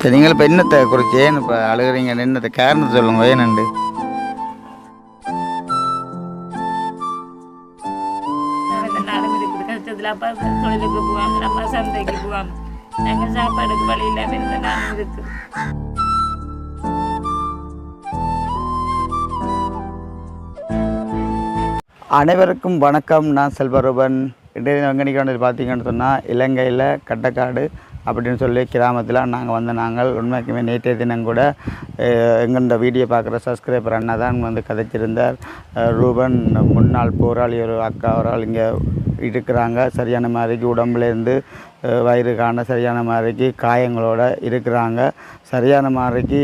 சரி நீங்கள் இப்போ என்னத்தை குறித்து ஏன் இப்போ அழுகிறீங்க? என்னத்தை காரணத்தை சொல்லுங்க ஏனண்டு அப்பா தொழிலுக்கு போவாங்க சந்தைக்கு போவாங்க நாங்கள் சாப்பாடுக்கு வழி இல்லாமல் இருந்த அனைவருக்கும் வணக்கம். நான் செல்வரூபன். இன்றைய வெங்கனிக்கு வந்து பார்த்தீங்கன்னு சொன்னால் இலங்கையில் கட்டக்காடு அப்படின்னு சொல்லி கிராமத்தில் நாங்கள் வந்து நாங்கள் உண்மைக்குமே நேற்றைய தினம் கூட எங்கள் வீடியோ பார்க்குற சப்ஸ்கிரைபர் அண்ணா தான் வந்து கதைச்சிருந்தார். ரூபன் முன்னாள் போராளி ஒரு அக்கா ஒரு ஆள் இங்கே இருக்கிறாங்க. சரியான மாதிரிக்கு உடம்புலேருந்து வயிறு காண சரியான மாதிரிக்கு காயங்களோட இருக்கிறாங்க. சரியான மாதிரிக்கு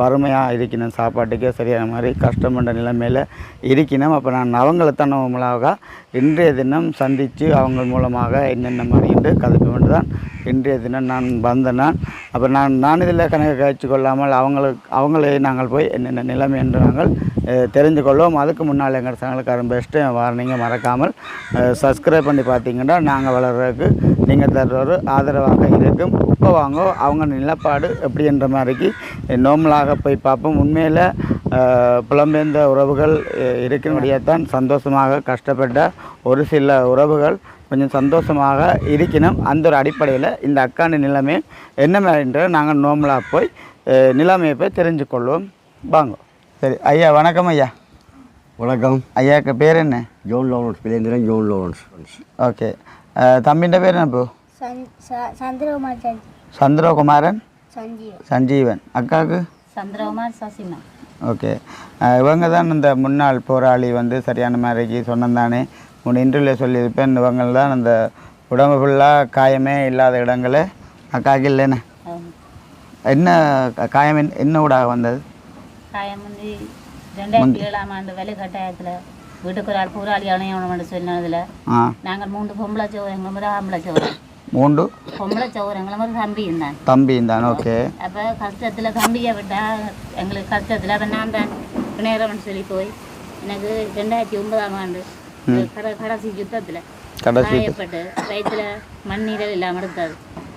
வறுமையாக இருக்கணும் சாப்பாட்டுக்கே சரியான மாதிரி கஷ்டப்பட்ட நிலைமையில் இருக்கணும். அப்போ நான் அவங்கள மூலமாக இன்றைய தினம் சந்தித்து அவங்க மூலமாக என்னென்ன மாதிரி கதைப்பு கொண்டு தான் இன்றைய தினம் நான் வந்த நான் அப்போ நான் நான் இதில் கணக்கு காய்ச்சி கொள்ளாமல் அவங்களுக்கு அவங்களே நாங்கள் போய் என்னென்ன நிலைமை என்று நாங்கள் தெரிஞ்சு தெரிந்து கொள்வோம். அதுக்கு முன்னால் எங்கள் சேனலுக்காரன் பெஸ்ட்டு வார்னிங்கை மறக்காமல் சப்ஸ்கிரைப் பண்ணி பார்த்தீங்கன்னா நாங்கள் வளர்கிறதுக்கு நீங்கள் தர்ற ஒரு ஆதரவாக இருக்கும். இப்போ வாங்க அவங்க நிலப்பாடு எப்படி என்ற மாதிரிக்கு நோமலாக போய் பார்ப்போம். உண்மையில் புலம்பெயர்ந்த உறவுகள் அஹ், இருக்கிறபடியாத்தான் சந்தோஷமாக கஷ்டப்பட்ட ஒரு சில உறவுகள் கொஞ்சம் சந்தோஷமாக இருக்கணும். அந்த ஒரு அடிப்படையில் இந்த அக்காண்ட நிலைமை என்ன மாதிரின்ற நாங்கள் நோமலாக போய் நிலைமையை போய் தெரிஞ்சு கொள்வோம். வாங்க. சரி ஐயா வணக்கம் ஐயா. வணக்கம். ஐயாக்கு பேர் என்ன? ஜோன் லாரன்ஸ் பிளேந்திரன் ஜோன் லாரன்ஸ். ஓகே. தம்பின்ற பேர் என்ன இப்போ? சந்திரகுமார் சந்திரகுமாரன்? சஞ்சீவ் சஞ்சீவன். அக்காவுக்கு? சந்திரகுமார் சசிமா ஓகே. இவங்க தான் இந்த முன்னாள் போராளி வந்து சரியான மாதிரிக்கு சொன்னதானே உன் இன்டர்வியூவில் சொல்லியிருப்பேன். இவங்க தான் அந்த உடம்பு ஃபுல்லாக காயமே இல்லாத இடங்கள. அக்காவுக்கு இல்லைன்னு என்ன காயம் என்ன- ஊடாக வந்தது? காயம் வந்து ரெண்டாயிரத்தி ஏழாம் ஆண்டு வேலை கட்டாயத்தில் வீட்டுக்கு ஒரு ஆள் போராளி அணையணும்னு சொன்னதில். நாங்கள் மூன்று பொம்பளை சோறு எங்களை மாதிரி ஆம்பளை சோறு. மூண்டு பொம்பளை சோறு எங்களை மாதிரி தம்பி இருந்தான். தம்பி தான் ஓகே. அப்போ கஷ்டத்தில் தம்பியை விட்டா எங்களுக்கு கஷ்டத்தில் அப்போ நான் தான் நேரம்னு சொல்லி போய் எனக்கு ரெண்டாயிரத்தி ஒன்பதாம் ஆண்டு கடைசி யுத்தத்தில் காயப்பட்டு வயிற்றுல மண்ணீரல் இல்லாமல்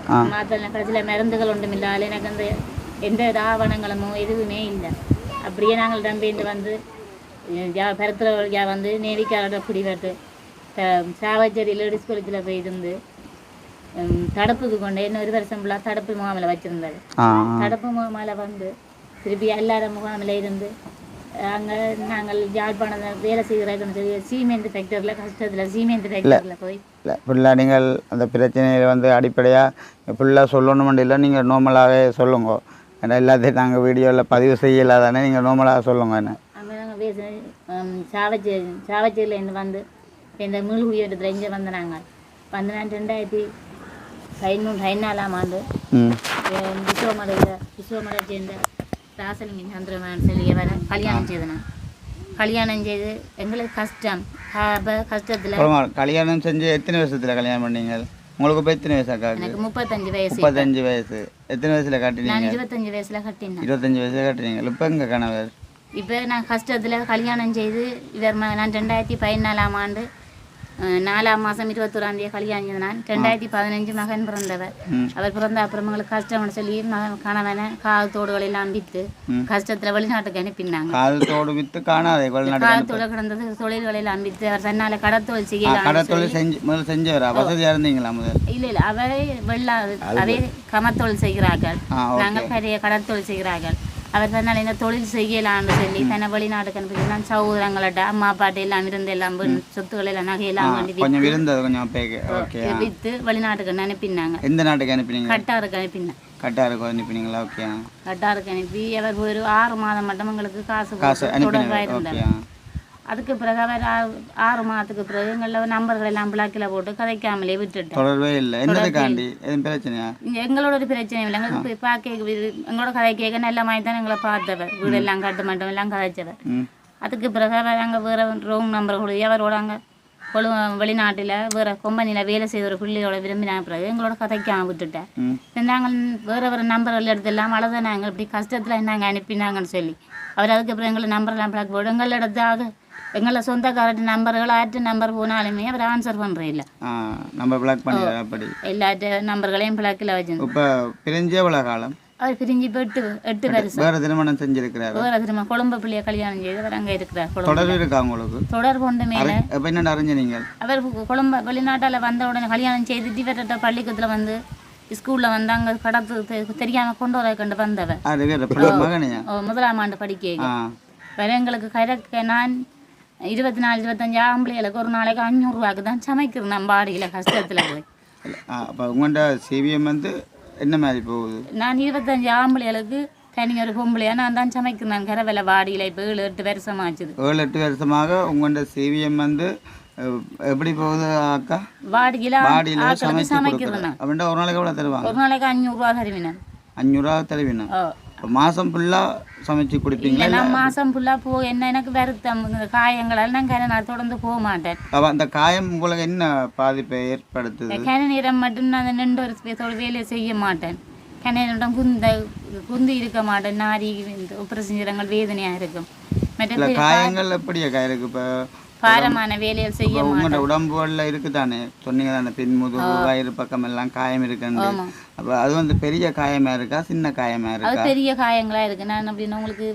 ஆ. மாத்தல கடைசியில் மருந்துகள் ஒன்றும் இல்லாத எனக்கு அந்த எந்த ஆவணங்களுமோ எதுவுமே இல்லை. அப்படியே நாங்கள் தம்பிட்டு வந்து பரத்தில் வந்து நேவிக்காரோட பிடிபட்டு சாவச்சேரி லேடிஸ் காலேஜில் போய் இருந்து உம், தடுப்புக்கு கொண்டு இன்னும் ஒரு வருஷம் ஃபுல்லாக தடுப்பு முகாமில் வச்சுருந்தாரு தடுப்பு முகாமில் வந்து திருப்பி எல்லாரும் முகாமில் இருந்து அங்கே நாங்கள் யாழ்ப்பாணம் வேலை செய்கிறதுன்னு சொல்லி சீமெண்ட் ஃபேக்டரியில் கஷ்டத்தில் சீமெண்ட் ஃபேக்டரியில் போய். இல்லை ஃபுல்லாக நீங்கள் அந்த பிரச்சனையில் வந்து அடிப்படையாக ஃபுல்லாக சொல்லணுமெண்டு இல்லை நீங்கள் நார்மலாகவே சொல்லுங்க. ஏன்னா எல்லாத்தையும் நாங்கள் வீடியோவில் பதிவு செய்யல தானே நீங்கள் நார்மலாக சொல்லுங்க என்ன. அங்கே நாங்கள் பேச சாவச்சேரி சாவச்சேரியிலேருந்து வந்து இந்த மீள் உயரத்தில் இங்கே வந்து நாங்கள் வந்து நான் ரெண்டாயிரத்தி பதிமூணு பதினாலாம் ஆண்டு ம். விஸ்வமடையில் விஸ்வமடை சேர்ந்த ராசலிங்க சந்திரமன் சொல்லிய வர கல்யாணம் செய்து நான் கல்யாணம் செய்து எங்களுக்கு கஷ்டம். அப்போ கஷ்டத்தில் கல்யாணம் செஞ்சு எத்தனை வருஷத்தில் கல்யாணம் பண்ணீங்க? உங்களுக்கு இப்போ எத்தனை வயசு அக்காவுக்கு எனக்கு முப்பத்தஞ்சு வயசு முப்பத்தஞ்சு வயசு. எத்தனை வயசில் காட்டினீங்க? இருபத்தஞ்சு வயசுல கட்டினேன். இருபத்தஞ்சு வயசில் காட்டினீங்க. இப்போ எங்கள் கணவர்? இப்போ நான் கஷ்டத்தில் கல்யாணம் செய்து இவர் நான் ரெண்டாயிரத்தி பதினாலாம் ஆண்டு நாலாம் மாதம் இருபத்தொராம் தேதி கல்யாணம் நான் ரெண்டாயிரத்தி பதினஞ்சு மகன் பிறந்தவர். அவர் பிறந்த அப்புறம் எங்களுக்கு கஷ்டம்னு சொல்லி கணவனை கால் தோடுகள் எல்லாம் விற்று கஷ்டத்தில் வெளிநாட்டுக்கு அனுப்பினாங்க காலத்தோடு விற்று காணாதே வெளிநாட்டு காலத்தோட கிடந்தது தொழில்களை எல்லாம் விற்று அவர் தன்னால் கடத்தொழில் செய்யலாம் கடத்தொழில் செஞ்சு முதல்ல செஞ்சவரா வசதியாக இருந்தீங்களா முதல் இல்ல இல்ல அவரே வெள்ளா அதே கமத்தொழில் செய்கிறார்கள் நாங்கள் பெரிய கடத்தொழில் செய்கிறார்கள் அவர் தன்னால் இந்த தொழில் செய்யலாம்னு சொல்லி தன்னை வெளிநாட்டுக்கு அனுப்பி நான் சகோதரங்கள்ட்ட அம்மா அப்பாட்ட எல்லாம் இருந்து எல்லாம் சொத்துக்கள் எல்லாம் நகையெல்லாம் கொண்டு கொஞ்சம் இருந்தது கொஞ்சம் வித்து வெளிநாட்டுக்கு அனுப்பினாங்க. எந்த நாட்டுக்கு அனுப்பினீங்க? கட்டாருக்கு அனுப்பினாங்க கட்டாருக்கு அனுப்பினீங்களா? ஓகே கட்டாருக்கு அனுப்பி அவர் ஒரு ஆறு மாதம் மட்டும் எங்களுக்கு காசு காசு போட்டு தொடர்பாக இருந்தார். அதுக்கு பிறகு அவர் ஆறு- மாதத்துக்கு பிறகு எங்களில் நம்பர்கள் எல்லாம் பிளாக்கில் போட்டு கதைக்காமலே விட்டுட்டார் தொடர்பே இல்லை. என்னதுக்காண்டி? எதுவும் பிரச்சனையா? இங்க எங்களோட ஒரு பிரச்சனை இல்லை. எங்களுக்கு பார்க்க எங்களோட கதை கேட்க நல்ல மாதிரி தான் எங்களை பார்த்தவர். வீடெல்லாம் கட்ட மாட்டோம் எல்லாம் கதைச்சவர். அதுக்கு பிறகு அவர் அங்கே வேறு ரோங் நம்பர் கொடுத்து அவரோட அங்கே கொழு வெளிநாட்டில் வேறு கொம்பனியில் வேலை செய்த ஒரு பிள்ளையோட விரும்பினா பிறகு எங்களோட கதைக்காம விட்டுட்டேன். நாங்கள் வேறு வேறு நம்பர்கள் எடுத்துலாம் அவ்வளோதான் நாங்கள். இப்படி கஷ்டத்தில் நாங்கள் அனுப்பினாங்கன்னு சொல்லி. அவர் அதுக்கப்புறம் எங்களை நம்பர்லாம் பிளாக் போட்டு எங்களை எடுத்தாவது எங்களை சொந்தக்காரட்டு நம்பர்கள் ஆற்று நம்பர் போனாலுமே அவர் ஆன்சர் பண்ணுறே இல்லை ஆ நம்ம பிளாக் பண்ணிடுறோம் அப்படி. எல்லாற்ற நம்பர்களையும் பிளாக்கில் வச்சிருந்தோம். இப்போ பிரிஞ்சு எவ்வளோ காலம்? அவர் பிரிஞ்சு இப்போ எட்டு எட்டு வருஷம். வேறு திருமணம் செஞ்சிருக்கிறாரு? வேறு திரும்ப கொழும்பு பிள்ளைய கல்யாணம் செய்து அவர் அங்கே இருக்கிறார் தொடர்பு இருக்கா உங்களுக்கு? தொடர்பு கொண்டு மேலே. அப்போ என்ன அறிஞ்ச நீங்கள் அவர் கொழும்பு வெளிநாட்டால் வந்த உடனே கல்யாணம் செய்து இவர்கிட்ட பள்ளிக்கூடத்தில் வந்து ஸ்கூலில் வந்து அங்கே கடத்து தெ- தெரியாம கொண்டு வர கண்டு ஓ, முதலாம் ஆண்டு படிக்க. எங்களுக்கு கரெக்ட் நான் இருபத்தி நாலு இருபத்தஞ்சு ஆம்பளைகளுக்கு ஒரு நாளைக்கு அஞ்சூறுரூவாக்கு தான் சமைக்கிறேன் நான் பாடியில் கஷ்டத்தில் போய் அப்போ உங்கள்கிட்ட சிவிஎம் வந்து என்ன மாதிரி போகுது நான் இருபத்தஞ்சு ஆம்பளைகளுக்கு தனி ஒரு பொம்பளையா நான் தான் சமைக்கிறேன் கரவேல வாடியில் இப்போ ஏழு எட்டு வருஷமாச்சுது ஏழு எட்டு வருஷமாக உங்கள்கிட்ட சிவிஎம் வந்து எப்படி போகுது அக்கா வாடியில் சமைச்சு சமைக்கிறேன் நான் அப்படின்ட்டு ஒரு நாளைக்கு எவ்வளோ தருவாங்க ஒரு நாளைக்கு அஞ்சூறுரூவா தருவினேன் அஞ்சூறுரூவா இப்போ மாதம் ஃபுல்லாக சமைச்சு கொடுப்பீங்களா? மாதம் ஃபுல்லாக போ என்ன எனக்கு வருத்தம். இந்த காயங்களால் நான் கரை நான் தொடர்ந்து போக மாட்டேன். அப்போ அந்த காயம் உங்களுக்கு என்ன பாதிப்பை ஏற்படுத்துது? கன நேரம் மட்டும் நான் நின்று ஒரு பேசோட வேலையை செய்ய மாட்டேன். கன நேரம் குந்த குந்தி இருக்க மாட்டேன். நாரி உப்பரசிஞ்சரங்கள் வேதனையாக இருக்கும். மற்ற காயங்கள் எப்படி அக்கா இருக்கு இப்போ? பாரமான வேலைகள் செய்ய உங்களோட உடம்புல இருக்குதானே? சொன்னீங்க தானே பின் முதுகு வயிறு பக்கம் எல்லாம் காயம் இருக்குன்னு. அப்போ அது வந்து பெரிய காயமா இருக்கா சின்ன காயமா அது இருக்கா பெரிய காயங்களா இருக்கு. நான் அப்படின்னு உங்களுக்கு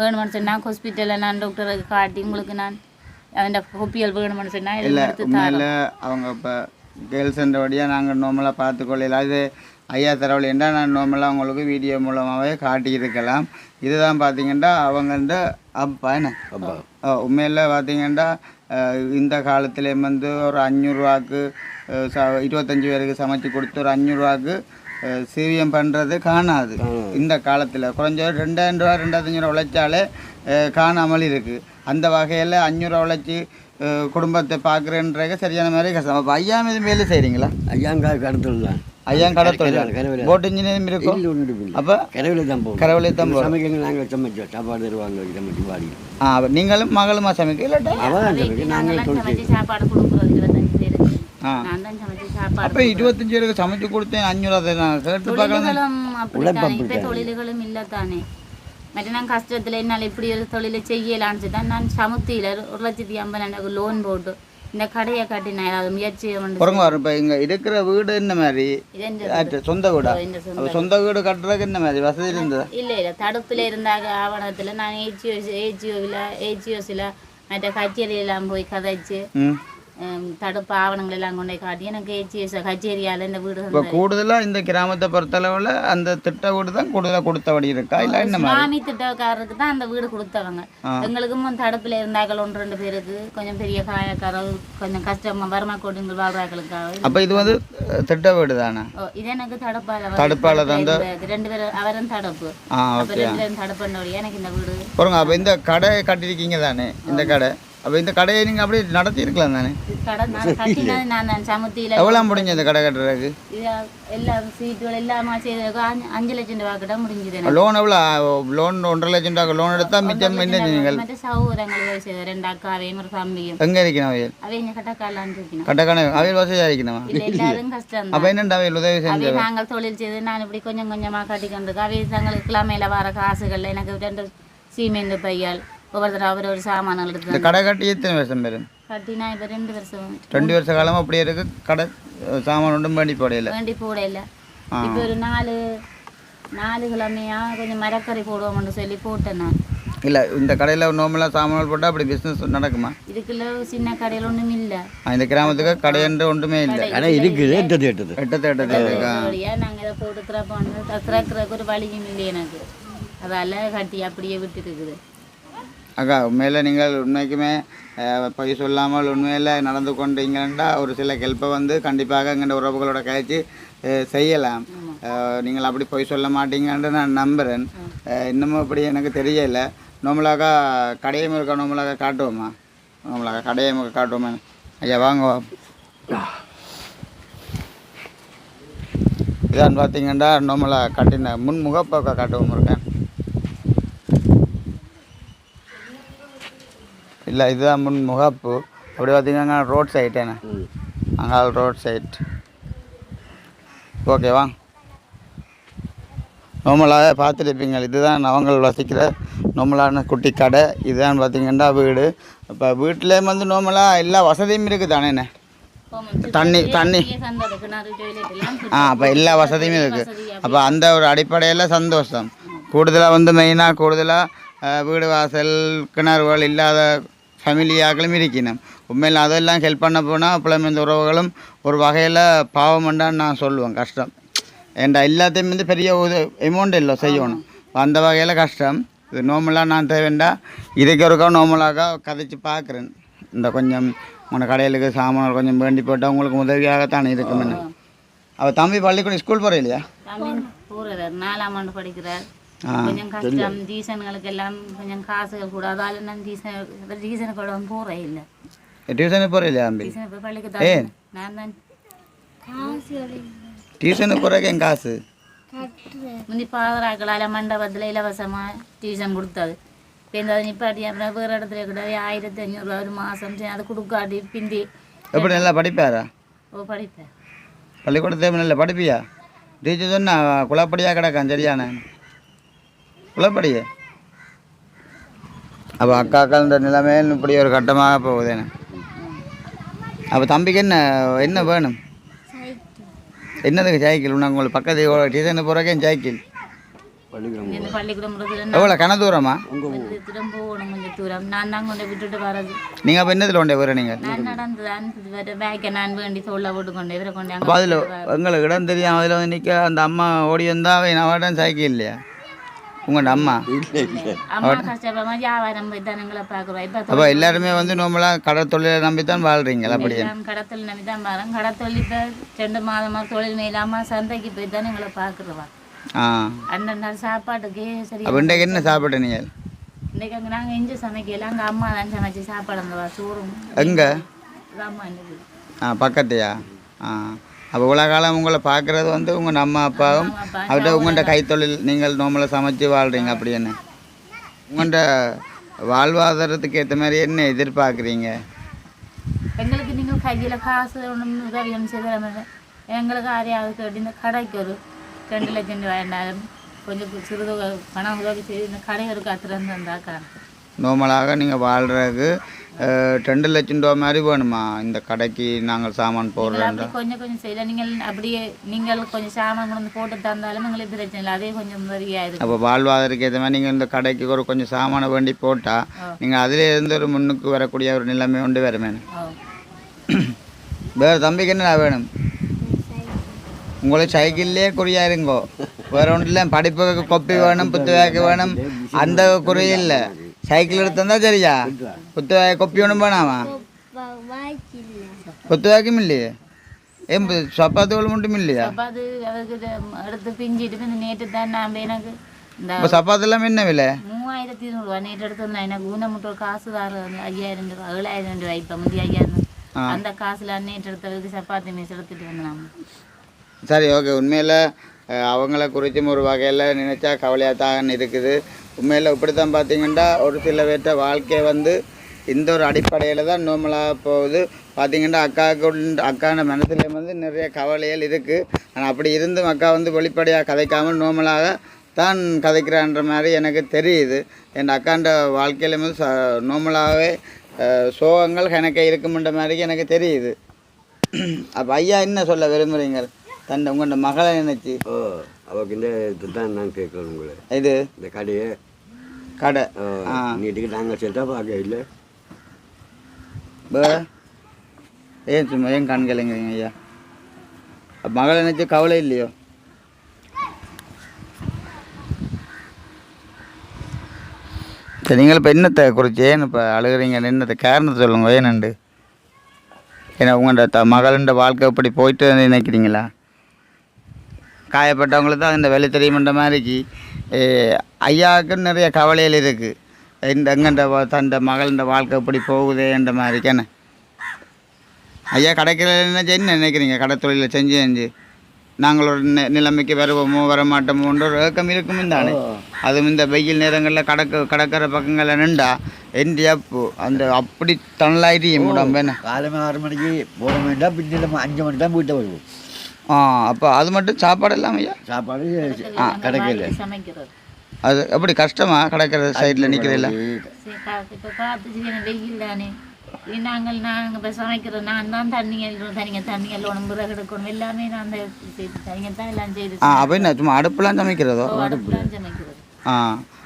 வேணும்னு சொன்னா ஹாஸ்பிட்டலில் நான் டாக்டருக்கு காட்டி உங்களுக்கு நான் அந்த கொப்பியல் வேணும்னு சொன்னா இல்லை உண்மையில் அவங்க இப்போ கேர்ள்ஸ்ன்ற வழியாக நாங்கள் நார்மலாக பார்த்துக்கொள்ளல. அது ஐயா தரவழி என்றால் நான் நார்மலாக உங்களுக்கு வீடியோ மூலமாகவே காட்டியிருக்கலாம். இதுதான் பார்த்தீங்கன்னா அவங்கள்ட அப்பா என்ன? ஆ, உண்மையில் பார்த்தீங்கன்னா இந்த காலத்துல வந்து ஒரு அஞ்சூறுரூவாக்கு ச இருபத்தஞ்சி பேருக்கு சமைச்சு கொடுத்து ஒரு அஞ்சூறுரூவாக்கு சிவியம் பண்ணுறது காணாது இந்த காலத்தில் குறைஞ்சது ரெண்டாயிரம் ரூபா ரெண்டாயிரத்தஞ்சு ரூபா உழைச்சாலே காணாமல் இருக்குது அந்த வகையில் அஞ்சூறுரூவா உழைச்சி குடும்பத்தை பார்க்குறேன்றது சரியான மாதிரி கஷ்டம் அப்போ ஐயா மீது மேலே செய்கிறீங்களா ஐயாங்கா கடத்தல் தான் ஐயா கடை கரவில், கரவில். போட் இன்ஜினியரிங் இருக்கும். அப்போ கரவில் தான் போகும் கரவிலே தான் போகும் சமைக்கங்க நாங்கள் சமைச்சோம் சாப்பாடு தருவாங்க சமைச்சு பாடி ஆ அப்ப நீங்களும் மகளுமா சமைக்க இல்லாட்டா? அவன் தான் சமைக்க நாங்கள் நாங்கள் தொழில் சமைச்சு சாப்பாடு கொடுக்குறோம் ஆ. நான் தான் சமைச்சு சாப்பாடு அப்போ இருபத்தஞ்சு பேருக்கு சமைச்சு கொடுத்தேன் அஞ்சூறுவா நான் கேட்டு பார்க்கலாம் தொழில்களும் இல்லை தானே மற்ற நான் கஷ்டத்தில் என்னால் இப்படி ஒரு தொழிலை செய்யலான்னு தான் நான் சமுத்தியில் ஒரு லட்சத்தி ஐம்பதாயிரம் லோன் போட்டு இந்த கடையை கட்டி நான் ஏதாவது முயற்சி பண்ணி பாருங்க இப்போ இங்கே இருக்கிற வீடு என்ன மாதிரி? சொந்த வீடா? சொந்த வீடு. கட்டுறதுக்கு என்ன மாதிரி? வசதி இருந்ததா? இல்லை இல்லை தடுப்பில் இருந்தாங்க ஆவணத்தில். நான் ஏஜிஓ ஏஜிஓவில் ஏஜிஓஸில் மற்ற கச்சேரியெல்லாம் போய் கதைச்சு. தடுப்பு ஆவணங்கள் எல்லாம் கொண்டு காட்டி எனக்கு ஏஜிஎஸ் கச்சேரியால் இந்த வீடு இப்போ கூடுதலாக இந்த கிராமத்தை பொறுத்தளவில் அந்த திட்ட வீடு தான் கூடுதலாக கொடுத்தபடி இருக்கா இல்லை என்ன சுனாமி திட்டக்காரருக்கு தான் அந்த வீடு கொடுத்தவங்க எங்களுக்கும் தடுப்பில் இருந்தார்கள் ஒன்று ரெண்டு பேருக்கு கொஞ்சம் பெரிய காயக்காரர் கொஞ்சம் கஷ்டமா வறுமை கோட்டிங்கள் வாழ்றாக்களுக்காக அப்போ இது வந்து திட்ட வீடு தானே ஓ, இது எனக்கு தடுப்பால தடுப்பால தான் ரெண்டு பேரும் அவரும் தடுப்பு ஆ ஓகே ரெண்டு பேரும் தடுப்புன்றபடியா எனக்கு இந்த வீடு பாருங்க அப்போ இந்த கடை கட்டியிருக்கீங்க தானே இந்த கடை அப்போ இந்த கடையை நீங்கள் அப்படியே நடத்தி இருக்கலாம் தானே? இது கடை நான் கட்டினது நான் தான். சமுத்தியில எவ்வளோ முடிஞ்ச இந்த கடை கட்டுறதுக்கு? இது எல்லா சீட்டுகள் எல்லாமே செய்ததுக்கு அஞ்சு- லட்சம் ரூபா கிட்ட முடிஞ்சது எனக்கு. லோன் எவ்வளோ லோன் ஒன்றரை லட்சம் ரூபா லோன் எடுத்தால் மிச்சம் என்ன நீங்கள். சகோதரங்கள் செய்த ரெண்டு அக்காவையும் ஒரு தம்பியும். எங்கே இருக்கணும் அவையல்? அவங்க கட்டக்காலான்னு இருக்கணும் கட்டக்கான அவையல் வசதியாக இருக்கணுமா? எல்லாரும் கஷ்டம் அப்போ என்னண்டா அவையல் உதவி செஞ்சு நாங்கள் தொழில் செய்து நான் இப்படி கொஞ்சம் கொஞ்சமா கட்டிக்கொண்டு அவை தங்களுக்கு கிழமையில வர காசுகள் எனக்கு ரெண்டு சீமெந்து பையால் ஒவ்வொருத்தர் அவர் ஒரு சாமான்கள் இந்த எடுத்து கடை கட்டி எத்தனை வருஷம் பெறும் கட்டினா இப்போ ரெண்டு வருஷம் ரெண்டு வருஷ காலமாக அப்படியே இருக்கு. கடை சாமான் ஒன்றும் பண்ணி போடையில வேண்டி போட இல்லை இப்போ ஒரு நாலு நாலு கிழமையா கொஞ்சம் மரக்கறி போடுவோம்னு சொல்லி போட்டேன் நான். இல்லை இந்த கடையில் நார்மலாக சாமான்கள் போட்டால் அப்படி பிஸ்னஸ் நடக்குமா? இதுக்குள்ள சின்ன கடையில் ஒன்றும் இல்லை. இந்த கிராமத்துக்கு கடையன்று ஒன்றுமே இல்லை. கடை இருக்குது எட்டது எட்டது. எட்டத்தை எட்டத்தை இருக்கா நாங்கள் இதை போட்டு திறப்போம் திறக்கிறதுக்கு ஒரு வழியும் இல்லை எனக்கு. அதால கட்டி அப்படியே விட்டுட்டு இருக்குது அக்கா உண்மையில் நீங்கள் உண்மைக்குமே பொய் சொல்லாமல் உண்மையில் நடந்து கொண்டீங்கன்னா ஒரு சில கெல்ப்பை வந்து கண்டிப்பாக எங்கள் உறவுகளோட கழிச்சு செய்யலாம். நீங்கள் அப்படி பொய் சொல்ல மாட்டீங்கன்ட்டு நான் நம்புகிறேன் இன்னமும் அப்படி எனக்கு தெரியலை. நார்மலாக கடையை முழுக்க நார்மலாக காட்டுவோமா? நார்மலாக கடையை முழுக்க காட்டுவோமா? ஐயா வாங்க இதான் பார்த்தீங்கன்னா நார்மலாக கட்டின முன் முகப்போக்க காட்டுவோம் இருக்கேன் இல்லை இதுதான் முன் முகப்பு. அப்படி பார்த்தீங்கன்னா ரோட் சைட்டேண்ணே அங்கால் ரோட் சைட் ஓகேவா நார்மலாக பார்த்துருப்பீங்க இதுதான் நவங்கள் வசிக்கிற நார்மலான குட்டி கடை. இதுதான் பார்த்தீங்கன்னா வீடு. இப்போ வீட்டிலே வந்து நார்மலாக எல்லா வசதியும் இருக்குது தானேண்ணே தண்ணி தண்ணி. ஆ அப்போ எல்லா வசதியுமே இருக்குது அப்போ அந்த ஒரு அடிப்படையில் சந்தோஷம். கூடுதலாக வந்து மெயினாக கூடுதலாக வீடு வாசல் கிணறுகள் இல்லாத ஃபேமிலியாக்களும் இருக்கணும் உண்மையில் அதெல்லாம் ஹெல்ப் பண்ண போனால் பிள்ளைங்க இந்த உறவுகளும் ஒரு வகையில் பாவமண்டான்னு நான் சொல்லுவேன் கஷ்டம். ஏன்டா எல்லாத்தையும் வந்து பெரிய அமௌண்ட் இல்லை செய்யணும். அந்த வகையில் கஷ்டம். இது நார்மலாக நான் தேவைண்டா இதுக்கு ஒருக்கா நார்மலாக கதைச்சு பார்க்குறேன் இந்த கொஞ்சம் உன கடையிலுக்கு சாமான்கள் கொஞ்சம் வேண்டி போட்டால் உங்களுக்கு உதவியாகத்தானே இருக்கும் என்ன? அவள் தம்பி பள்ளிக்கூடம் ஸ்கூல் போகிற இல்லையா? நாலாம் ஆண்டு படிக்கிறார். கொஞ்சம் கஷ்டம் டீசன்களுக்கு எல்லாம் கொஞ்சம் காசுகள் கூட அதால நான் டீசனுக்கு கூட போகிறேன் இல்லை டியூஷனுக்கு போகிற இல்லையா டீசன் இப்போ பள்ளிக்கு தான் நான் தான் டியூஷனுக்கு போகிறக்கு என் காசு முந்தி பாதராக்களால் மண்டபத்தில் இலவசமாக டியூஷன் கொடுத்தது இப்போ இந்த நிப்பாட்டி அப்புறம் வேறு இடத்துல கூட ஆயிரத்தி ஐநூறுரூவா ஒரு மாதம் அது கொடுக்காட்டி பிந்தி எப்படி நல்லா படிப்பாரா ஓ படிப்பேன் பள்ளிக்கூடத்தை நல்லா படிப்பியா டீச்சர் சொன்னா கிடக்கான் சரியானே குளப்படியே அப்போ அக்கா அக்கா இந்த நிலைமையில் இப்படி ஒரு கட்டமாக போகுதுன்னு அப்போ தம்பிக்கு என்ன என்ன வேணும்? சைக்கிள் என்னதுக்கு சைக்கிள்? உனக்கு உங்களுக்கு பக்கத்து டியூஷனுக்கு போகிறக்கே சைக்கிள். பள்ளிக்கூடம் இந்த பள்ளிக்கூடம் எவ்வளோ கன தூரமா? நான் நீங்கள் அப்போ என்னத்தில் கொண்டே வர நீங்கள் நான் நான் அதில் எங்களுக்கு இடம் தெரியும். அதில் வந்து நிற்க அந்த அம்மா ஓடி வந்தா அவன் அவன் சைக்கிள் இல்லையா? உங்கள்ட அம்மா? அப்போ எல்லாருமே வந்து நார்மலாக கடல் தொழிலை நம்பி தான் வாழ்கிறீங்க அப்படியே கடத்தல் நம்பி தான் பாருங்க கடத்தல் இப்போ ரெண்டு மாதமாக தொழில் இல்லாமல் சந்தைக்கு போய் தான் எங்களை பார்க்குறவா ஆ. அண்ணன் நாள் சாப்பாட்டுக்கே சரி அப்போ இன்றைக்கு என்ன சாப்பிட்ட நீங்கள் இன்றைக்கு அங்கே நாங்கள் இஞ்சி சமைக்கல. அங்கே அம்மா தான் சமைச்சு சாப்பாடு இருந்தவா சோறும். எங்கே? இது அம்மா இன்னைக்கு ஆ பக்கத்தையா? ஆ. அப்போ இவ்வளோ காலம் உங்களை பார்க்குறது வந்து உங்கள் அம்மா அப்பாவும் அப்பா, அவர்கிட்ட உங்கள்கிட்ட கைத்தொழில் நீங்கள் நார்மலாக சமைச்சு வாழ்கிறீங்க அப்படி என்ன? உங்கள்கிட்ட வாழ்வாதாரத்துக்கு ஏற்ற மாதிரி என்ன எதிர்பார்க்குறீங்க? எங்களுக்கு நீங்கள் கையில் காசு ஒன்றும் உதவி ஒன்றும் செய்து தர மாட்டேன். எங்களுக்கு யாரையாவது கேட்டு இந்த கடைக்கு ஒரு ரெண்டு லட்சம் வேண்டாம் கொஞ்சம் சிறிது பணம் உதவி செய்து இந்த கடை ஒரு கத்துறந்து இருந்தாக்கா நார்மலாக நீங்கள் வாழ்கிறதுக்கு ரெண்டு லட்சம் ரூபா மாதிரி வேணுமா இந்த கடைக்கு நாங்கள் சாமான் போடுறோம் கொஞ்சம் கொஞ்சம் செய்யல நீங்கள் அப்படியே நீங்கள் கொஞ்சம் சாமான் கொண்டு போட்டு தந்தாலும் எங்களுக்கு பிரச்சனை இல்லை அதே கொஞ்சம் உதவியாக இருக்கும் அப்போ வாழ்வாதாரத்துக்கு ஏற்ற மாதிரி நீங்கள் இந்த கடைக்கு ஒரு கொஞ்சம் சாமானை வேண்டி போட்டால் நீங்கள் அதிலே இருந்து ஒரு முன்னுக்கு வரக்கூடிய ஒரு நிலைமை உண்டு வருமே வேறு தம்பிக்கு என்ன வேணும் உங்களுக்கு சைக்கிள்லேயே குறியா இருங்கோ வேற ஒன்றும் இல்லை படிப்புக்கு கொப்பி வேணும் புத்தகம் வேணும் அந்த குறி இல்லை சைக்கிள் எடுத்து சரியா புத்தக கொப்பி ஒன்றும் வேணாமா வாய்க்கில்லை புத்தகம் இல்லையே ஏன் சப்பாத்துகள் மட்டும் இல்லையா எடுத்து பிஞ்சிட்டு நேற்று தான் நான் எனக்கு இப்போ சப்பாத்தெல்லாம் என்ன விலை மூவாயிரத்தி இருநூறுவா நேற்று எடுத்து வந்தேன் எனக்கு ஊனமுட்டோ காசு தாரு ஐயாயிரம் ரூபா ஏழாயிரம் ரூபாய் இப்போ முந்தைய ஐயாயிரம் அந்த காசுல நேற்று எடுத்தவருக்கு சப்பாத்தி மீஸ் எடுத்துட்டு வந்தேன் சரி ஓகே உண்மையில் அவங்கள குறித்தும் ஒரு வகையில் நினச்சா கவலையாக தான் இருக்குது உண்மையில் இப்படி தான் பார்த்தீங்கன்னா ஒரு சில பேர்த்த வாழ்க்கை வந்து இந்த ஒரு அடிப்படையில் தான் நார்மலாக போகுது. பார்த்தீங்கன்னா அக்காவுக்கு அக்கான மனசுல வந்து நிறைய கவலைகள் இருக்குது ஆனால் அப்படி இருந்தும் அக்கா வந்து வெளிப்படையாக கதைக்காமல் நார்மலாக தான் கதைக்கிறான்ற மாதிரி எனக்கு தெரியுது. என் அக்காண்ட வாழ்க்கையில வந்து ச நார்மலாகவே சோகங்கள் எனக்கு இருக்குமென்ற மாதிரி எனக்கு தெரியுது. அப்போ ஐயா என்ன சொல்ல விரும்புகிறீங்க தன் உங்களோட மகளை நினைச்சு. ஓ அவருக்கு இந்த இதுதான் நான் கேட்கணும் உங்களை. இது? இந்த கடையை கடை. ஆ நீட்டுக்கு நாங்கள் செல்றா பார்க்க இல்லை. வேற? ஏன் சும்மா ஏன் கண்கலைங்கிறீங்க ஐயா? மகளை நினைச்சு கவலை இல்லையோ? சரி நீங்கள் இப்போ என்னத்தை குறித்து ஏன் இப்போ அழுகிறீங்க? என்னத்தை காரணத்தை சொல்லுங்க ஏனண்டு ஏன்னா உங்களோட த மகளோட வாழ்க்கை இப்படி போயிட்டு நினைக்கிறீங்களா? காயப்பட்டவங்களுக்கு தான் இந்த வேலை தெரியுமன்ற மாதிரிக்கு ஏ, ஐயாவுக்கு நிறைய கவலைகள் இருக்குது இந்த எங்கண்ட தந்த மகளோட வாழ்க்கை இப்படி போகுதேன்ற மாதிரிக்கானே ஐயா கடைக்கிற என்ன நினைக்கிறீங்க? கடை தொழிலை செஞ்சு. செஞ்சு நாங்களோட நி நிலைமைக்கு வருவோமோ வர மாட்டோமோன்ற ஒரு ஏக்கம் இருக்கும் தானே அதுவும் இந்த வெயில் நேரங்களில் கடக்க கடற்கரை பக்கங்களில் நின்றா எந்தியாப்பு அந்த அப்படி தனலாயிட்டு உடம்பு காலமே ஆறு மணிக்கு போக வேண்டாம் பின்னில் அஞ்சு மணிக்கு தான் வீட்டை வருவோம். ஆ அப்போ அது மட்டும் சாப்பாடு ஐயா? சாப்பாடு ஆ கிடைக்கல. சமைக்கிறது. அது எப்படி கஷ்டமா கடற்கரை சைடில் நிற்கிறதில்ல இப்ப சீக்கிரம் வெயில் தானே. நாங்கள் நாங்கள் இப்போ சமைக்கிறோம் நான் தான் தண்ணி எல்லாம் தனியாக தண்ணி எல்லாம் விறகு எடுக்கணும். எல்லாமே நான் தான் செய்து தனியாக தான் எல்லாம் செய்து ஆ அப்போ என்ன சும்மா அடுப்புலாம் சமைக்கிறதோ? அடுப்புலாம் சமைக்கிறது. ஆ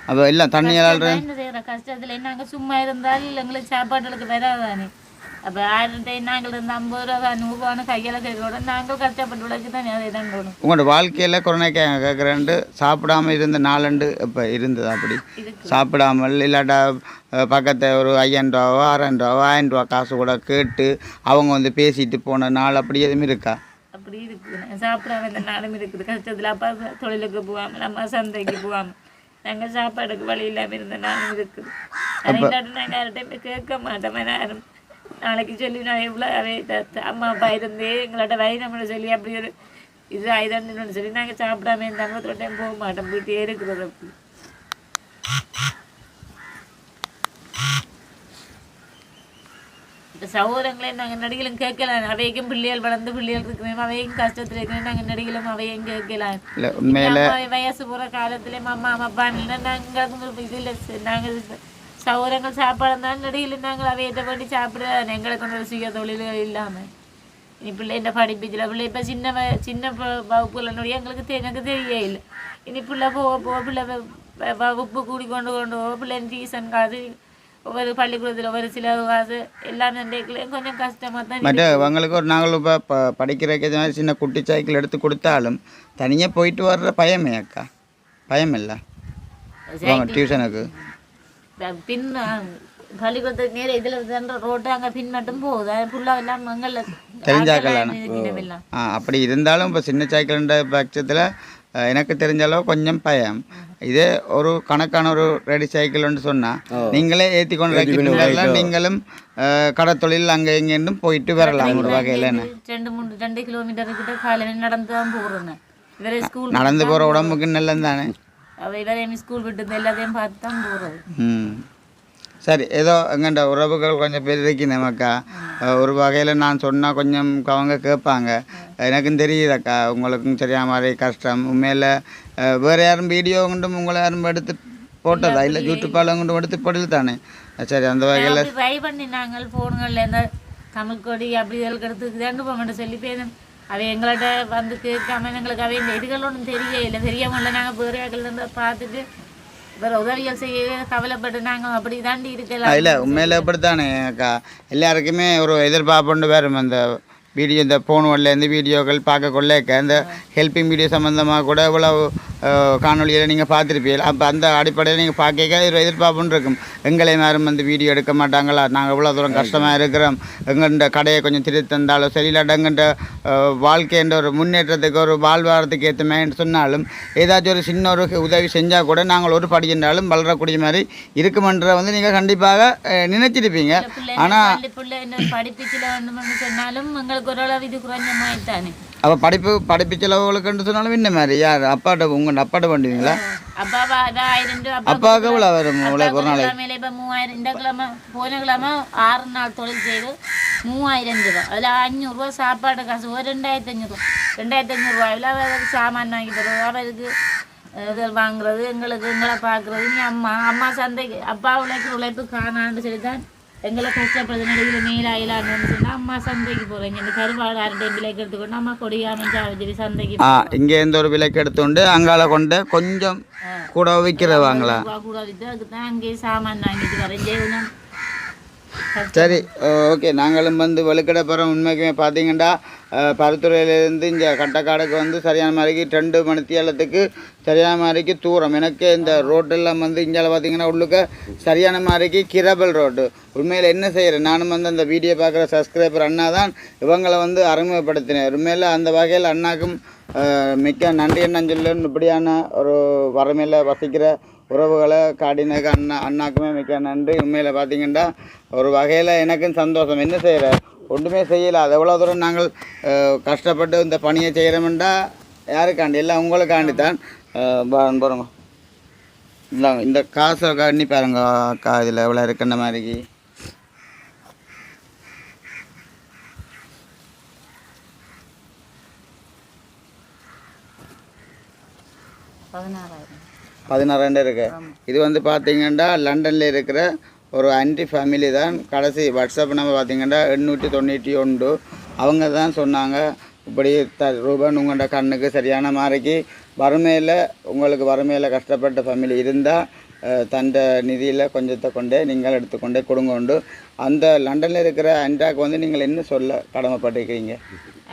அப்போ எல்லாம் தண்ணி எல்லாம் என்ன செய்யற கஷ்டத்துல நாங்க சும்மா இருந்தால் எங்களுக்கு சாப்பாட்டுக்கு வராதானே. அப்ப ஆயிரம் டைம் நாங்கள் இருந்து ஐம்பது ரூபா நூறு ரூபான்னு கையில கையோட நாங்கள் கஷ்டப்பட்டு உழைச்சி தான் அதை தான் போகணும் உங்களோட வாழ்க்கையில் கொரோனாக்கு கேட்குறேன்ட்டு சாப்பிடாம இருந்த நாலண்டு இப்போ இருந்தது அப்படி சாப்பிடாமல் இல்லாட்டா பக்கத்து ஒரு ஐயாயிரம் ரூபாவோ ஆறாயிரம் ரூபாவோ ஆயிரம் ரூபா காசு கூட கேட்டு அவங்க வந்து பேசிட்டு போன நாள் அப்படி எதுவும் இருக்கா அப்படி இருக்குது சாப்பிடாம இந்த நாளும் இருக்குது கஷ்டத்துல அப்பா தொழிலுக்கு போகாமல் அம்மா சந்தைக்கு போகாமல் நாங்க சாப்பாடுக்கு வழி இல்லாம இருந்த நாளும் இருக்குது அதை நாங்கள் யார்கிட்டையுமே கேட்க மாட்டோம் யாரும் நாளைக்கு சொல்லி நான் த- அம்மா அப்பா இருந்தே எங்கள்கிட்ட வைரம்னு சொல்லி அப்படி ஒரு இது ஐதண்டுன்னு சொல்லி நாங்கள் சாப்பிடாம ஒரு டைம் போக மாட்டோம். வீட்டே இருக்கிறது அப்படி. சகோதரங்களே நாங்கள் நடிகளும் கேட்கலாம் அவைக்கும் பிள்ளைகள் வளர்ந்து பிள்ளைகள் இருக்கிறோம் அவையும் கஷ்டத்தில் இருக்கிறோம் நாங்கள் நடிகளும் அவையும் கேட்கலாம் அம்மா வயசு போகிற காலத்துல அம்மா அப்பா நாங்கள் இது இல்லை நாங்கள் சகோதரங்கள் சாப்பாடு இருந்தாலும் நடிகையில் நாங்கள் அவையிட்ட பண்ணி சாப்பிட எங்களுக்கு ஒன்று சுய தொழில்கள் இல்லாமல் இனி பிள்ளைன்ற படிப்பிச்சில். பிள்ளை இப்போ சின்ன சின்ன நோடி எங்களுக்கு எனக்கு தெரிய இல்லை இனி பிள்ளை போக போக பிள்ளை வகுப்பு கூடி கொண்டு கொண்டு போக பிள்ளை டியூஷன் காசு ஒவ்வொரு பள்ளிக்கூடத்தில் ஒவ்வொரு சில காசு எல்லாமே நன்றைக்குள்ளேயும் கொஞ்சம் கஷ்டமாக தான் மற்ற அவங்களுக்கு ஒரு நாங்கள் இப்போ ப படிக்கிறதுக்கு இது சின்ன குட்டி சைக்கிள் எடுத்து கொடுத்தாலும் தனியாக போயிட்டு வர்ற பயமே அக்கா. பயம் இல்லை டியூஷனுக்கு பின் ஆ, பள்ளிக்கூடத்துக்கு நேரம் இதில் தான ரோட்டு அங்கே பின் மட்டும் போகுது ஃபுல்லாக எல்லாம் எல்லாம் ஆ அப்படி இருந்தாலும் இப்போ சின்ன சைக்கிள்ன்ற பட்சத்தில் எனக்கு தெரிஞ்ச அளவு கொஞ்சம் பயம். இதே ஒரு கணக்கான ஒரு ரெடி சைக்கிள்னு சொன்னால் நீங்களே ஏற்றி கொண்டு வைக்கிட்டு நீங்களும் கடத்தொழில் அங்கே இங்கேண்டும் போயிட்டு வரலாம் ஒரு வகையில் என்ன ரெண்டு மூணு ரெண்டு கிலோமீட்டர் கிட்ட காலையில் நடந்து தான் ஸ்கூல் நடந்து போகிற உடம்புக்கு நல்லது தானே இவரையும் ஸ்கூல் விட்டு எல்லாத்தையும் பார்த்து தான் போகிறது சரி ஏதோ எங்கண்ட உறவுகள் கொஞ்சம் பேர் அஹ், ஒரு வகையில் நான் சொன்னால் கொஞ்சம் அவங்க கேட்பாங்க எனக்கும் தெரியுதக்கா உங்களுக்கும் சரியான மாதிரி கஷ்டம் உண்மையில் வேறு யாரும் வீடியோ கொண்டும் உங்களை யாரும் எடுத்து போட்டதா இல்லை யூடியூப்பால் கொண்டும் எடுத்து போடல தானே சரி அந்த வகையில் ட்ரை பண்ணி நாங்கள் ஃபோன்களில் இந்த தமிழ் கொடி அப்படி இதற்கு எடுத்து சொல்லி பேசும் அவ எங்கள்கிட்ட வந்து கேட்காம எங்களுக்கு அவை இந்த இதுகள் ஒன்றும் தெரிய இல்லை. தெரியாமல் இல்லை நாங்கள் வேறு பார்த்துட்டு வேறு உதவிகள் செய்ய கவலைப்பட்டு நாங்கள் அப்படி தாண்டி இருக்கலாம் இல்லை உண்மையில் இப்படித்தானே அக்கா. எல்லாருக்குமே ஒரு எதிர்பார்ப்புண்டு வேறு அந்த வீடியோ இந்த ஃபோன் இருந்து வீடியோக்கள் பார்க்க கொள்ளைக்க இந்த ஹெல்பிங் வீடியோ சம்மந்தமாக கூட இவ்வளவு காணொலியில் நீங்கள் பார்த்துருப்பீங்க அப்போ அந்த அடிப்படையில் நீங்கள் பார்க்க ஒரு எதிர்பார்ப்புன்னு இருக்கும். எங்களை யாரும் வந்து வீடியோ எடுக்க மாட்டாங்களா? நாங்கள் இவ்வளோ தூரம் கஷ்டமாக இருக்கிறோம். எங்கள்கிட்ட கடையை கொஞ்சம் திருத்தி தந்தாலும் சரி இல்லாட்ட எங்கள்கிட்ட வாழ்க்கைன்ற ஒரு முன்னேற்றத்துக்கு ஒரு வாழ்வாரத்துக்கு ஏற்ற மாதிரி சொன்னாலும் ஏதாச்சும் ஒரு சின்ன ஒரு உதவி செஞ்சால் கூட நாங்கள் ஒரு படி என்றாலும் வளரக்கூடிய மாதிரி இருக்குமன்ற வந்து நீங்கள் கண்டிப்பாக நினைச்சிருப்பீங்க. ஆனால் சொன்னாலும் எங்களுக்கு ஓரளவு இது குறைஞ்ச மாதிரி தானே அப்போ படிப்பு படிப்பு செலவுகளுக்குன்னு சொன்னாலும் என்ன மாதிரி யார் அப்பாட்ட உங்கள் அப்பாட்ட பண்ணுவீங்களா அப்பா ஆயிரம் அப்பாவுக்கு எவ்வளோ வரும் உங்களை ஒரு நாளைக்கு இப்ப மூவாயிரம் இந்த கிழமை போன கிழமை ஆறு நாள் தொழில் செய்து மூவாயிரம் ரூபா அதில் அஞ்சூறுரூவா சாப்பாடு காசு ஒரு ரெண்டாயிரத்தி அஞ்சூறுரூவா ரெண்டாயிரத்தி அஞ்சூறுரூவாயில் அவருக்கு சாமான் வாங்கி தருவோம் அவருக்கு இது வாங்குறது எங்களுக்கு எங்களை பார்க்குறது நீ அம்மா அம்மா சந்தைக்கு அப்பா உழைக்கிற உழைப்பு காணான்னு சொல்லி தான் எங்களை கஷ்டப்படுது நடுவில் மேலாயிலான்னு சொன்னால் அம்மா சந்தைக்கு போகிறேன் இந்த கருவாடு அரை விலைக்கு எடுத்துக்கொண்டு அம்மா கொடியாமன் சாவஜரி சந்தைக்கு ஆ இங்கே இருந்து ஒரு விலைக்கு எடுத்துண்டு அங்கால கொண்டு கொஞ்சம் கூட விற்கிறவாங்களா கூட விற்று அதுக்கு தான் அங்கேயே சாமான் வாங்கிட்டு வரேன் ஜெயவனம் சரி ஓகே. நாங்களும் வந்து வெளுக்கடை போகிறோம் உண்மைக்குமே பார்த்தீங்கன்னா பருத்துறையிலேருந்து இங்கே கட்டக்காடுக்கு வந்து சரியான மாதிரிக்கு ரெண்டு மணித்தியாலத்துக்கு சரியான மாதிரிக்கு தூரம். எனக்கு இந்த ரோட்டெல்லாம் வந்து இங்கே பார்த்தீங்கன்னா உள்ளுக்க சரியான மாதிரிக்கு கிரபல் ரோடு உண்மையில் என்ன செய்கிறேன் நானும் வந்து அந்த வீடியோ பார்க்குற சப்ஸ்கிரைபர் அண்ணா தான் இவங்களை வந்து அறிமுகப்படுத்தினேன். உண்மையில் அந்த வகையில் அண்ணாக்கும் மிக்க நன்றி என்னன்னு இப்படியான ஒரு வறுமையில் வசிக்கிற உறவுகளை காடினக்கு அண்ணா அண்ணாக்குமே மிக்க நன்றி. உண்மையில் பார்த்தீங்கன்னா ஒரு வகையில் எனக்கும் சந்தோஷம். என்ன செய்கிற ஒன்றுமே செய்யலை. அது எவ்வளோ தூரம் நாங்கள் கஷ்டப்பட்டு இந்த பணியை செய்கிறோம்டா யாருக்காண்டி? எல்லாம் உங்களுக்காண்டி தான் போகிறோங்க இந்தாங்க இந்த காசை காணி பாருங்க அக்கா இதில் எவ்வளோ இருக்குன்ற மாதிரிக்கு பதினாறாயிரம். பதினாறாண்டு இருக்கு. இது வந்து பார்த்தீங்கன்னா லண்டனில் இருக்கிற ஒரு அன்டி ஃபேமிலி தான். கடைசி வாட்ஸ்அப் நம்ம பார்த்தீங்கன்னா எண்ணூற்றி தொண்ணூற்றி ஒன்று. அவங்க தான் சொன்னாங்க இப்படி த ரூபன் உங்களோட கண்ணுக்கு சரியான மாதிரிக்கு வறுமையில் உங்களுக்கு வறுமையில் கஷ்டப்பட்ட ஃபேமிலி இருந்தால் தந்த நிதியில் கொஞ்சத்தை கொண்டே நீங்கள் எடுத்துக்கொண்டே கொடுங்க உண்டு. அந்த லண்டனில் இருக்கிற அன்றாக்கு வந்து நீங்கள் என்ன சொல்ல கடமைப்பட்டிருக்கீங்க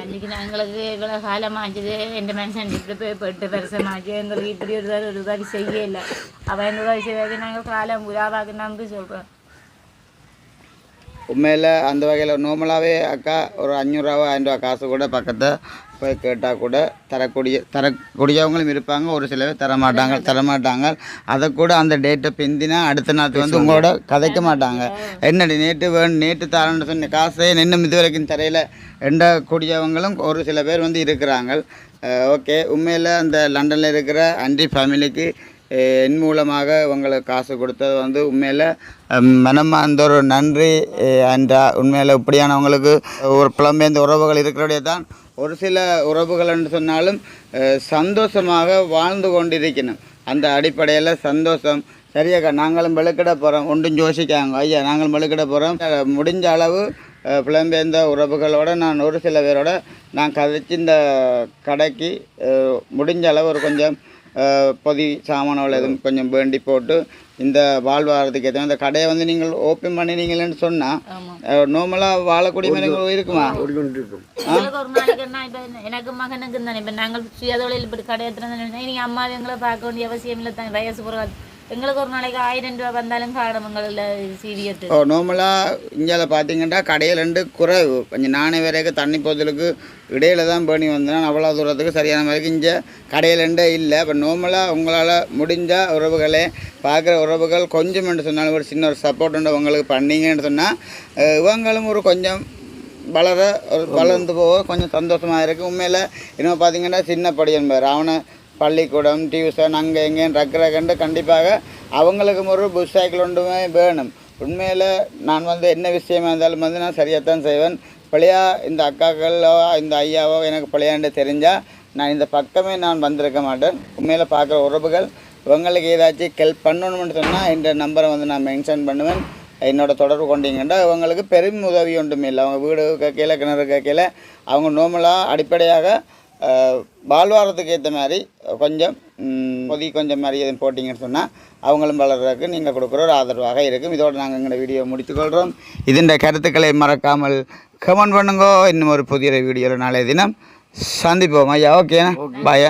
அன்றைக்கி நாங்களுக்கு இவ்வளோ காலமாச்சுது. எந்த மனுஷன் இப்படி போய் பட்டு வருஷமாச்சு எங்களுக்கு இப்படி ஒரு தடவை ஒரு உதவி செய்யலை. அவன் இந்த உதவி செய்யாது நாங்கள் காலம் உலாவாக்கு நம்பி சொல்கிறோம் உண்மையில் அந்த வகையில் நார்மலாகவே அக்கா ஒரு அஞ்சூறுரூவா ஆயிரம் ரூபா காசு கூட பக்கத்தை போய் கேட்டால் கூட தரக்கூடிய தரக்கூடியவங்களும் இருப்பாங்க. ஒரு சில பேர் தரமாட்டாங்க. தரமாட்டாங்க. அதை கூட அந்த டேட்டை பிந்தினா அடுத்த நாள் வந்து உங்களோட கதைக்க மாட்டாங்க. என்னடி நேற்று வேணும் நேற்று தரேன்னு சொன்ன காசே நின்று இது வரைக்கும் தரையில் எண்டக்கூடியவங்களும் ஒரு சில பேர் வந்து இருக்கிறாங்க. ஓகே. உண்மையில் அந்த லண்டனில் இருக்கிற அண்டி ஃபேமிலிக்கு என் மூலமாக உங்களுக்கு காசு கொடுத்தது வந்து உண்மையில் மனமார்ந்த ஒரு நன்றி. அண்ட் உண்மையில் இப்படியானவங்களுக்கு ஒரு புலம்பெயர்ந்த உறவுகள் இருக்கிறோடைய தான் ஒரு சில உறவுகள் என்று சொன்னாலும் சந்தோஷமாக வாழ்ந்து கொண்டிருக்கணும். அந்த அடிப்படையில் சந்தோஷம். சரியாக்கா நாங்களும் வெளுக்கிட போகிறோம் ஒன்றும் யோசிக்காங்க. ஐயா நாங்களும் வெளுக்கிட போகிறோம் முடிஞ்ச அளவு புலம்பெயர்ந்த உறவுகளோட நான் ஒரு சில பேரோட நான் கதைச்சி இந்த கடைக்கு முடிஞ்ச அளவு ஒரு கொஞ்சம் பொதி சாமான்கள் எதுவும் கொஞ்சம் வேண்டி போட்டு இந்த வாழ்வாரத்துக்கு ஏற்ற இந்த கடையை வந்து நீங்கள் ஓப்பன் பண்ணினீங்களேன்னு சொன்னால் ஆமாம் நார்மலாக வாழக்கூடிய மனிதர்கள் இருக்குமா? எங்களுக்கு ஒரு நாளைக்கு என்ன இப்போ எனக்கு மகனுக்கு தானே இப்போ நாங்கள் சுயதொழில் இப்படி கடை நீங்கள் அம்மா எங்களை பார்க்க வேண்டிய அவசியம் இல்லை தான் வயசு போகிற எங்களுக்கு ஒரு நாளைக்கு ஆயிரம் ரூபா வந்தாலும் காணும் எங்களில் சீவியட்டு ஓ நார்மலாக இந்தியாவில் பார்த்தீங்கன்னா கடையில் ரெண்டு குறைவு கொஞ்சம் நானே வரைக்கும் தண்ணி போதலுக்கு இடையில தான் பண்ணி வந்தேன். அவ்வளோ தூரத்துக்கு சரியான வரைக்கும் இங்கே கடையில் ரெண்டே இல்லை. இப்போ நார்மலாக உங்களால் முடிஞ்ச உறவுகளே பார்க்குற உறவுகள் கொஞ்சம் என்று சொன்னாலும் ஒரு சின்ன ஒரு சப்போர்ட் உண்டு உங்களுக்கு பண்ணீங்கன்னு சொன்னால் இவங்களும் ஒரு கொஞ்சம் வளர ஒரு வளர்ந்து போக கொஞ்சம் சந்தோஷமாக இருக்குது உண்மையில் இன்னும் பார்த்தீங்கன்னா சின்ன படி என்பார் அவனை பள்ளிக்கூடம் டியூஷன் அங்கே எங்கேயும் கண்டு கண்டிப்பாக அவங்களுக்கும் ஒரு புஷ் சைக்கிள் ஒன்றுமே வேணும். உண்மையில் நான் வந்து என்ன விஷயமா இருந்தாலும் வந்து நான் சரியாக தான் செய்வேன். பழையா இந்த அக்காக்களோ இந்த ஐயாவோ எனக்கு பழையாண்டு தெரிஞ்சால் நான் இந்த பக்கமே நான் வந்திருக்க மாட்டேன். உண்மையில் பார்க்குற உறவுகள் இவங்களுக்கு ஏதாச்சும் ஹெல்ப் பண்ணணும்னு சொன்னால் இந்த நம்பரை வந்து நான் மென்ஷன் பண்ணுவேன். என்னோட தொடர்பு கொண்டீங்கன்னா இவங்களுக்கு பெரும் உதவி ஒன்றுமே இல்லை. அவங்க வீடு கீழே கிணறு கீழே அவங்க நோமலாக அடிப்படையாக வாழ்வாரத்துக்கு ஏற்ற மாதிரி கொஞ்சம் பொதி கொஞ்சம் மாதிரி எதுவும் போட்டிங்கன்னு சொன்னால் அவங்களும் வளர்றதுக்கு நீங்கள் கொடுக்குற ஒரு ஆதரவாக இருக்கும். இதோடு நாங்கள் எங்களோட வீடியோ முடித்துக்கொள்கிறோம் இதன் கருத்துக்களை மறக்காமல் கமெண்ட் பண்ணுங்கோ. இன்னும் ஒரு புதிய வீடியோவில் நாளைய தினம் சந்திப்போம். ஐயா ஓகேண்ணா பாயா